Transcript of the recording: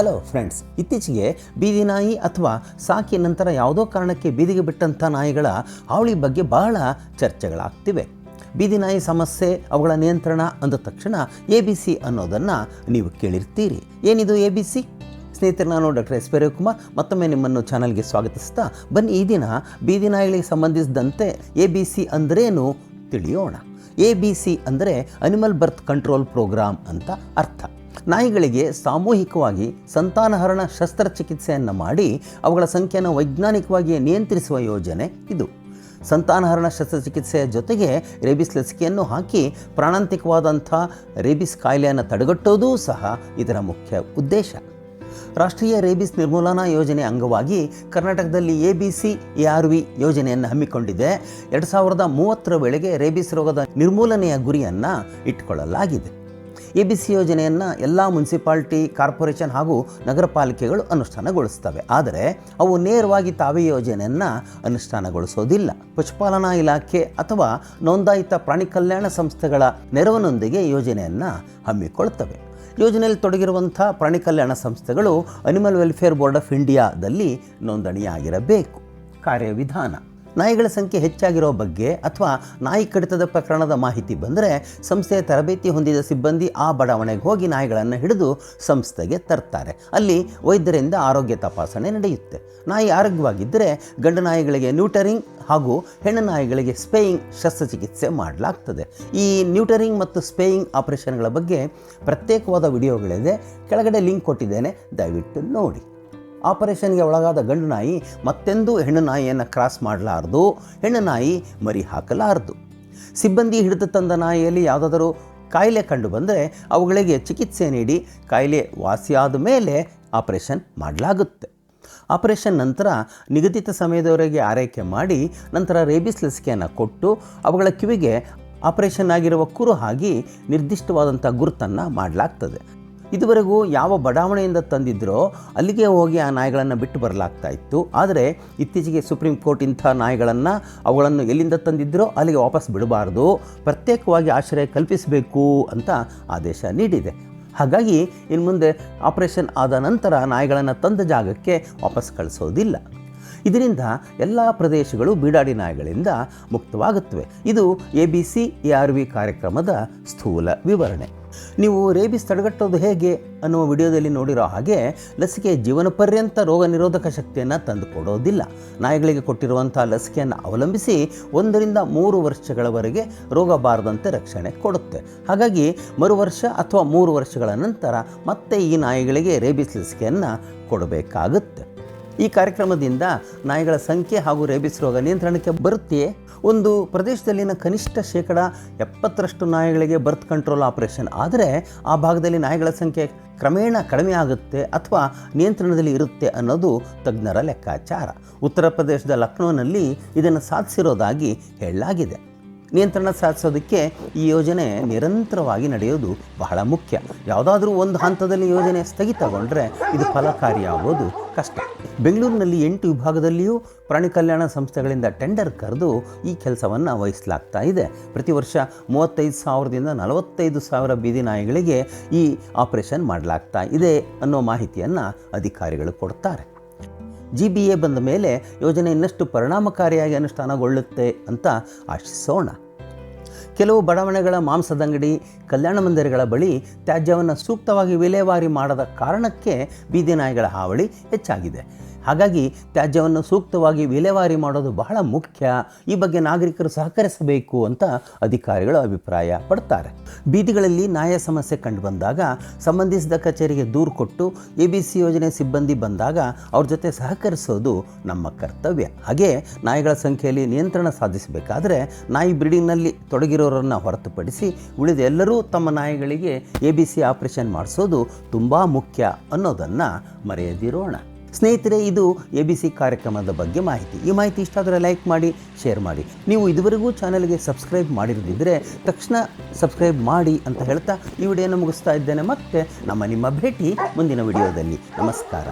Hello friends ಇತ್ತೀಚೆಗೆ ಬೀದಿ ನಾಯಿ ಅಥವಾ ಸಾಕಿ ನಂತರ ಯಾವುದೋ ಕಾರಣಕ್ಕೆ ಬೀದಿಗೆ ಬಿಟ್ಟಂಥ ನಾಯಿಗಳ ಹಾವಳಿ ಬಗ್ಗೆ ಬಹಳ ಚರ್ಚೆಗಳಾಗ್ತಿವೆ. ಬೀದಿ ನಾಯಿ ಸಮಸ್ಯೆ, ಅವುಗಳ ನಿಯಂತ್ರಣ ಅಂದ ತಕ್ಷಣ ಎ ಬಿ ಸಿ ಅನ್ನೋದನ್ನು ನೀವು ಕೇಳಿರ್ತೀರಿ. ಏನಿದು ಎ ಬಿ ಸಿ? ಸ್ನೇಹಿತರೆ, ನಾನು ಡಾಕ್ಟರ್ ಎಸ್ ಪಿ ರವಿಕುಮಾರ್ ಮತ್ತೊಮ್ಮೆ ನಿಮ್ಮನ್ನು ಚಾನಲ್ಗೆ ಸ್ವಾಗತಿಸ್ತಾ ಬನ್ನಿ. ಈ ದಿನ ಬೀದಿ ನಾಯಿಗಳಿಗೆ ಸಂಬಂಧಿಸಿದಂತೆ ಎ ಬಿ ಸಿ ಅಂದ್ರೇನು ತಿಳಿಯೋಣ. ಎ ಬಿ ಸಿ ಅಂದರೆ ಅನಿಮಲ್ ಬರ್ತ್ ಕಂಟ್ರೋಲ್ ಪ್ರೋಗ್ರಾಮ್ ಅಂತ ಅರ್ಥ. ನಾಯಿಗಳಿಗೆ ಸಾಮೂಹಿಕವಾಗಿ ಸಂತಾನಹರಣ ಶಸ್ತ್ರಚಿಕಿತ್ಸೆಯನ್ನು ಮಾಡಿ ಅವುಗಳ ಸಂಖ್ಯೆಯನ್ನು ವೈಜ್ಞಾನಿಕವಾಗಿ ನಿಯಂತ್ರಿಸುವ ಯೋಜನೆ ಇದು. ಸಂತಾನಹರಣ ಶಸ್ತ್ರಚಿಕಿತ್ಸೆಯ ಜೊತೆಗೆ ರೇಬಿಸ್ ಲಸಿಕೆಯನ್ನು ಹಾಕಿ ಪ್ರಾಣಾಂತಿಕವಾದಂಥ ರೇಬಿಸ್ ಕಾಯಿಲೆಯನ್ನು ತಡೆಗಟ್ಟೋದೂ ಸಹ ಇದರ ಮುಖ್ಯ ಉದ್ದೇಶ. ರಾಷ್ಟ್ರೀಯ ರೇಬಿಸ್ ನಿರ್ಮೂಲನಾ ಯೋಜನೆ ಅಂಗವಾಗಿ ಕರ್ನಾಟಕದಲ್ಲಿ A B C A R V ಯೋಜನೆಯನ್ನು ಹಮ್ಮಿಕೊಂಡಿದೆ. ಎರಡು ಸಾವಿರದ ಮೂವತ್ತರ ವೇಳೆಗೆ ರೇಬಿಸ್ ರೋಗದ ನಿರ್ಮೂಲನೆಯ ಗುರಿಯನ್ನು ಇಟ್ಟುಕೊಳ್ಳಲಾಗಿದೆ ಎ ಬಿ ಸಿ ಯೋಜನೆಯನ್ನು ಎಲ್ಲ ಮುನ್ಸಿಪಾಲ್ಟಿ, ಕಾರ್ಪೊರೇಷನ್ ಹಾಗೂ ನಗರ ಪಾಲಿಕೆಗಳು ಅನುಷ್ಠಾನಗೊಳಿಸ್ತವೆ ಆದರೆ ಅವು ನೇರವಾಗಿ ತಾವೇ ಯೋಜನೆಯನ್ನು ಅನುಷ್ಠಾನಗೊಳಿಸೋದಿಲ್ಲ. ಪಶುಪಾಲನಾ ಇಲಾಖೆ ಅಥವಾ ನೋಂದಾಯಿತ ಪ್ರಾಣಿ ಕಲ್ಯಾಣ ಸಂಸ್ಥೆಗಳ ನೆರವಿನೊಂದಿಗೆ ಯೋಜನೆಯನ್ನು ಹಮ್ಮಿಕೊಳ್ತವೆ ಯೋಜನೆಯಲ್ಲಿ ತೊಡಗಿರುವಂಥ ಪ್ರಾಣಿ ಕಲ್ಯಾಣ ಸಂಸ್ಥೆಗಳು ಅನಿಮಲ್ ವೆಲ್ಫೇರ್ ಬೋರ್ಡ್ ಆಫ್ ಇಂಡಿಯಾದಲ್ಲಿ ನೋಂದಣಿಯಾಗಿರಬೇಕು. ಕಾರ್ಯವಿಧಾನ. ನಾಯಿಗಳ ಸಂಖ್ಯೆ ಹೆಚ್ಚಾಗಿರೋ ಬಗ್ಗೆ ಅಥವಾ ನಾಯಿ ಕಡಿತದ ಪ್ರಕರಣದ ಮಾಹಿತಿ ಬಂದರೆ ಸಂಸ್ಥೆಯ ತರಬೇತಿ ಹೊಂದಿದ ಸಿಬ್ಬಂದಿ ಆ ಬಡಾವಣೆಗೆ ಹೋಗಿ ನಾಯಿಗಳನ್ನು ಹಿಡಿದು ಸಂಸ್ಥೆಗೆ ತರ್ತಾರೆ. ಅಲ್ಲಿ ವೈದ್ಯರಿಂದ ಆರೋಗ್ಯ ತಪಾಸಣೆ ನಡೆಯುತ್ತೆ. ನಾಯಿ ಆರೋಗ್ಯವಾಗಿದ್ದರೆ ಗಂಡು ನಾಯಿಗಳಿಗೆ ನ್ಯೂಟರಿಂಗ್ ಹಾಗೂ ಹೆಣ್ಣು ನಾಯಿಗಳಿಗೆ ಸ್ಪೇಯಿಂಗ್ ಶಸ್ತ್ರಚಿಕಿತ್ಸೆ ಮಾಡಲಾಗ್ತದೆ. ಈ ನ್ಯೂಟರಿಂಗ್ ಮತ್ತು ಸ್ಪೇಯಿಂಗ್ ಆಪರೇಷನ್ಗಳ ಬಗ್ಗೆ ಪ್ರತ್ಯೇಕವಾದ ವಿಡಿಯೋಗಳಿದೆ. ಕೆಳಗಡೆ ಲಿಂಕ್ ಕೊಟ್ಟಿದ್ದೇನೆ, ದಯವಿಟ್ಟು ನೋಡಿ. ಆಪರೇಷನ್ಗೆ ಒಳಗಾದ ಗಂಡು ನಾಯಿ ಮತ್ತೆಂದೂ ಹೆಣ್ಣು ನಾಯಿಯನ್ನು ಕ್ರಾಸ್ ಮಾಡಲಾರದು, ಹೆಣ್ಣು ನಾಯಿ ಮರಿ ಹಾಕಲಾರದು. ಸಿಬ್ಬಂದಿ ಹಿಡಿದು ತಂದ ನಾಯಿಯಲ್ಲಿ ಯಾವುದಾದರೂ ಕಾಯಿಲೆ ಕಂಡು ಬಂದರೆ ಅವುಗಳಿಗೆ ಚಿಕಿತ್ಸೆ ನೀಡಿ ಕಾಯಿಲೆ ವಾಸಿಯಾದ ಮೇಲೆ ಆಪರೇಷನ್ ಮಾಡಲಾಗುತ್ತೆ. ಆಪರೇಷನ್ ನಂತರ ನಿಗದಿತ ಸಮಯದವರೆಗೆ ಆರೈಕೆ ಮಾಡಿ ನಂತರ ರೇಬಿಸ್ ಲಸಿಕೆಯನ್ನು ಕೊಟ್ಟು ಅವುಗಳ ಕಿವಿಗೆ ಆಪರೇಷನ್ ಆಗಿರುವ ಕುರು ಹಾಗೆ ನಿರ್ದಿಷ್ಟವಾದಂಥ ಗುರುತನ್ನು ಮಾಡಲಾಗ್ತದೆ. ಇದುವರೆಗೂ ಯಾವ ಬಡಾವಣೆಯಿಂದ ತಂದಿದ್ರೋ ಅಲ್ಲಿಗೆ ಹೋಗಿ ಆ ನಾಯಿಗಳನ್ನು ಬಿಟ್ಟು ಬರಲಾಗ್ತಾ ಇತ್ತು. ಆದರೆ ಇತ್ತೀಚೆಗೆ ಸುಪ್ರೀಂ ಕೋರ್ಟ್ ಇಂಥ ನಾಯಿಗಳನ್ನು ಅವುಗಳನ್ನು ಎಲ್ಲಿಂದ ತಂದಿದ್ರೋ ಅಲ್ಲಿಗೆ ವಾಪಸ್ ಬಿಡಬಾರ್ದು. ಪ್ರತ್ಯೇಕವಾಗಿ ಆಶ್ರಯ ಕಲ್ಪಿಸಬೇಕು ಅಂತ ಆದೇಶ ನೀಡಿದೆ. ಹಾಗಾಗಿ ಇನ್ನು ಮುಂದೆ ಆಪರೇಷನ್ ಆದ ನಂತರ ನಾಯಿಗಳನ್ನು ತಂದ ಜಾಗಕ್ಕೆ ವಾಪಸ್ ಕಳಿಸೋದಿಲ್ಲ. ಇದರಿಂದ ಎಲ್ಲ ಪ್ರದೇಶಗಳು ಬೀಡಾಡಿ ನಾಯಿಗಳಿಂದ ಮುಕ್ತವಾಗುತ್ತವೆ. ಇದು A B C A R V ಕಾರ್ಯಕ್ರಮದ ಸ್ಥೂಲ ವಿವರಣೆ. ನೀವು ರೇಬಿಸ್ ತಡೆಗಟ್ಟೋದು ಹೇಗೆ ಅನ್ನುವ ವಿಡಿಯೋದಲ್ಲಿ ನೋಡಿರೋ ಹಾಗೆ ಲಸಿಕೆ ಜೀವನ ಪರ್ಯಂತ ರೋಗ ನಿರೋಧಕ ಶಕ್ತಿಯನ್ನು ತಂದುಕೊಡೋದಿಲ್ಲ. ನಾಯಿಗಳಿಗೆ ಕೊಟ್ಟಿರುವಂಥ ಲಸಿಕೆಯನ್ನು ಅವಲಂಬಿಸಿ ಒಂದರಿಂದ ಮೂರು ವರ್ಷಗಳವರೆಗೆ ರೋಗ ಬಾರದಂತೆ ರಕ್ಷಣೆ ಕೊಡುತ್ತೆ. ಹಾಗಾಗಿ ಮರು ವರ್ಷ ಅಥವಾ ಮೂರು ವರ್ಷಗಳ ನಂತರ ಮತ್ತೆ ಈ ನಾಯಿಗಳಿಗೆ ರೇಬಿಸ್ ಲಸಿಕೆಯನ್ನು ಕೊಡಬೇಕಾಗುತ್ತೆ. ಈ ಕಾರ್ಯಕ್ರಮದಿಂದ ನಾಯಿಗಳ ಸಂಖ್ಯೆ ಹಾಗೂ ರೇಬಿಸ್ ರೋಗ ನಿಯಂತ್ರಣಕ್ಕೆ ಬರುತ್ತೆಯೇ? ಒಂದು ಪ್ರದೇಶದಲ್ಲಿನ ಕನಿಷ್ಠ ಶೇಕಡ ಎಪ್ಪತ್ತರಷ್ಟು ನಾಯಿಗಳಿಗೆ ಬರ್ತ್ ಕಂಟ್ರೋಲ್ ಆಪರೇಷನ್ ಆದರೆ ಆ ಭಾಗದಲ್ಲಿ ನಾಯಿಗಳ ಸಂಖ್ಯೆ ಕ್ರಮೇಣ ಕಡಿಮೆ ಆಗುತ್ತೆ ಅಥವಾ ನಿಯಂತ್ರಣದಲ್ಲಿ ಇರುತ್ತೆ ಅನ್ನೋದು ತಜ್ಞರ ಲೆಕ್ಕಾಚಾರ. ಉತ್ತರ ಪ್ರದೇಶದ ಲಕ್ನೋನಲ್ಲಿ ಇದನ್ನು ಸಾಧಿಸಿರೋದಾಗಿ ಹೇಳಲಾಗಿದೆ. ನಿಯಂತ್ರಣ ಸಾಧಿಸೋದಕ್ಕೆ ಈ ಯೋಜನೆ ನಿರಂತರವಾಗಿ ನಡೆಯೋದು ಬಹಳ ಮುಖ್ಯ. ಯಾವುದಾದ್ರೂ ಒಂದು ಹಂತದಲ್ಲಿ ಯೋಜನೆ ಸ್ಥಗಿತಗೊಂಡ್ರೆ ಇದು ಫಲಕಾರಿಯಾಗೋದು ಕಷ್ಟ. ಬೆಂಗಳೂರಿನಲ್ಲಿ ಎಂಟು ವಿಭಾಗದಲ್ಲಿಯೂ ಪ್ರಾಣಿ ಕಲ್ಯಾಣ ಸಂಸ್ಥೆಗಳಿಂದ ಟೆಂಡರ್ ಕರೆದು ಈ ಕೆಲಸವನ್ನು ವಹಿಸಲಾಗ್ತಾ ಇದೆ. ಪ್ರತಿ ವರ್ಷ ಮೂವತ್ತೈದು ಸಾವಿರದಿಂದ ನಲವತ್ತೈದು ಸಾವಿರ ಬೀದಿ ನಾಯಿಗಳಿಗೆ ಈ ಆಪರೇಷನ್ ಮಾಡಲಾಗ್ತಾ ಇದೆ ಅನ್ನೋ ಮಾಹಿತಿಯನ್ನು ಅಧಿಕಾರಿಗಳು ಕೊಡ್ತಾರೆ. ಜಿ ಬಿ ಎ ಬಂದ ಮೇಲೆ ಯೋಜನೆ ಇನ್ನಷ್ಟು ಪರಿಣಾಮಕಾರಿಯಾಗಿ ಅನುಷ್ಠಾನಗೊಳ್ಳುತ್ತೆ ಅಂತ ಆಶಿಸೋಣ. ಕೆಲವು ಬಡಾವಣೆಗಳ ಮಾಂಸದಂಗಡಿ ಕಲ್ಯಾಣ ಮಂದಿರಗಳ ಬಳಿ ತ್ಯಾಜ್ಯವನ್ನು ಸೂಕ್ತವಾಗಿ ವಿಲೇವಾರಿ ಮಾಡದ ಕಾರಣಕ್ಕೆ ಬೀದಿ ನಾಯಿಗಳ ಹಾವಳಿ ಹೆಚ್ಚಾಗಿದೆ. ಹಾಗಾಗಿ ತ್ಯಾಜ್ಯವನ್ನು ಸೂಕ್ತವಾಗಿ ವಿಲೇವಾರಿ ಮಾಡೋದು ಬಹಳ ಮುಖ್ಯ. ಈ ಬಗ್ಗೆ ನಾಗರಿಕರು ಸಹಕರಿಸಬೇಕು ಅಂತ ಅಧಿಕಾರಿಗಳು ಅಭಿಪ್ರಾಯ ಪಡ್ತಾರೆ. ಬೀದಿಗಳಲ್ಲಿ ನ್ಯಾಯ ಸಮಸ್ಯೆ ಕಂಡು ಬಂದಾಗ, ಸಂಬಂಧಿಸಿದ ಕಚೇರಿಗೆ ದೂರು ಕೊಟ್ಟು ಎ ಬಿ ಸಿ ಯೋಜನೆ ಸಿಬ್ಬಂದಿ ಬಂದಾಗ ಅವ್ರ ಜೊತೆ ಸಹಕರಿಸೋದು ನಮ್ಮ ಕರ್ತವ್ಯ. ಹಾಗೆ ನಾಯಿಗಳ ಸಂಖ್ಯೆಯಲ್ಲಿ ನಿಯಂತ್ರಣ ಸಾಧಿಸಬೇಕಾದ್ರೆ ನಾಯಿ ಬ್ರೀಡಿಂಗ್ನಲ್ಲಿ ತೊಡಗಿರೋರನ್ನು ಹೊರತುಪಡಿಸಿ ಉಳಿದ ಎಲ್ಲರೂ ತಮ್ಮ ನಾಯಿಗಳಿಗೆ ಎ ಬಿ ಸಿ ಆಪರೇಷನ್ ಮಾಡಿಸೋದು ತುಂಬ ಮುಖ್ಯ ಅನ್ನೋದನ್ನು ಮರೆಯದಿರೋಣ. ಸ್ನೇಹಿತರೆ, ಇದು ಎ ಬಿ ಸಿ ಕಾರ್ಯಕ್ರಮದ ಬಗ್ಗೆ ಮಾಹಿತಿ. ಈ ಮಾಹಿತಿ ಇಷ್ಟ ಆದರೆ ಲೈಕ್ ಮಾಡಿ, ಶೇರ್ ಮಾಡಿ. ನೀವು ಇದುವರೆಗೂ ಚಾನಲ್ಗೆ ಸಬ್ಸ್ಕ್ರೈಬ್ ಮಾಡಿರದಿದ್ದರೆ ತಕ್ಷಣ ಸಬ್ಸ್ಕ್ರೈಬ್ ಮಾಡಿ ಅಂತ ಹೇಳ್ತಾ ಈ ವಿಡಿಯೋನ ಮುಗಿಸ್ತಾ ಇದ್ದೇನೆ. ಮತ್ತೆ ನಮ್ಮ ನಿಮ್ಮ ಭೇಟಿ ಮುಂದಿನ ವಿಡಿಯೋದಲ್ಲಿ. ನಮಸ್ಕಾರ.